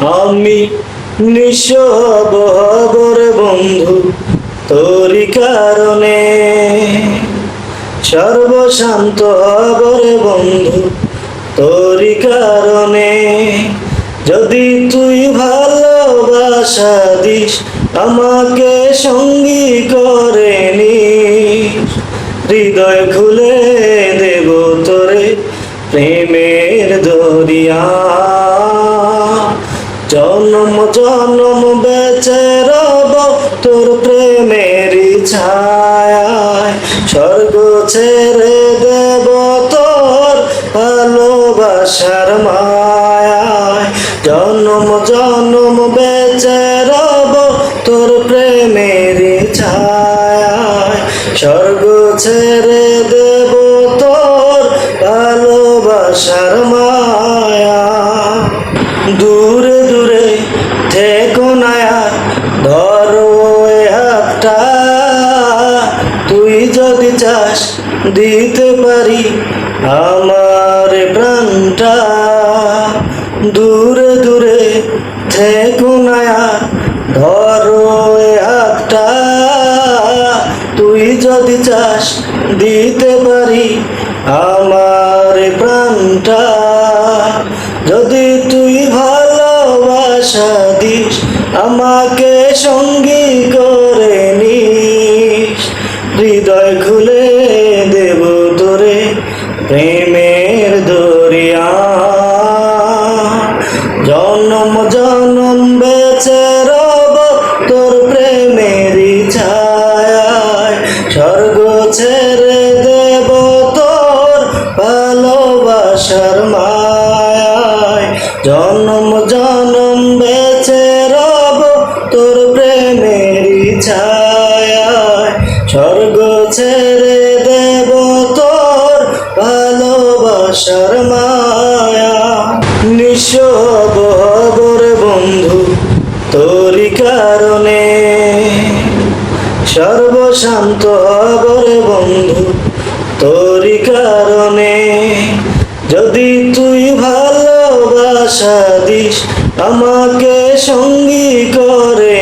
আমি নিঃসবর বন্ধু তোরি কারণে। সর্বশান্ত হবর বন্ধু তোরি কারণে। যদি তুই ভালোবাসা দিস, আমাকে সঙ্গী করে নিস। হৃদয় খুলে জন্ম, জনম বেঁচে রব, তোর প্রেমের ছায় স্বর্গ ছেড়ে দেব তোর ভালোবাসার মায়ায়। জন্ম, জনম বেঁচে রব, তোর প্রেমের ছায় স্বর্গ ছেড়ে দেব দূরে দূরে থেকো ধরো হাতটা। তুই যদি চাস দিতে পারি আমার প্রাণটা। দূরে দূরে থেকো ধরো হাতটা। তুই যদি চাস দিতে পারি আমার ভালোবাসা দিস আমাকে সঙ্গী করে নিস। হৃদয় খুলে দেব তোরে প্রেমের দরিয়া। জন্ম জন্ম বেঁচে রব তোর প্রেমের ছায় স্বর্গ ছেড়ে দেব তোর ভালোবাসার জন্ম জন্ম স্বর্গ ছেড়ে দেব তোর ভালোবাসার মায়া। নিঃসব হবর বন্ধু তোরি কারণে। সর্বশান্ত হবর বন্ধু তোরি কারণে। যদি তুই ভালোবাসা দিস, আমাকে সঙ্গী করে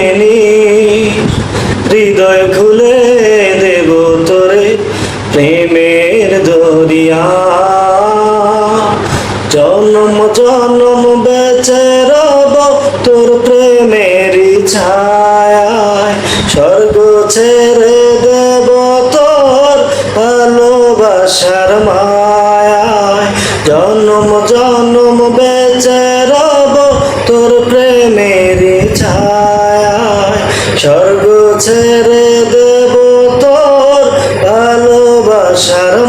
জন্ম জন্ম বেঁচে রব তোর প্রেমের ছায় স্বর্গ ছেড়ে দেব তোর ভালোবাসার মায়ায়। জন্ম জন্ম বেঁচে রব তোর প্রেমের ছায় স্বর্গ ছেড়ে দেব তোর ভালোবাসার মায়া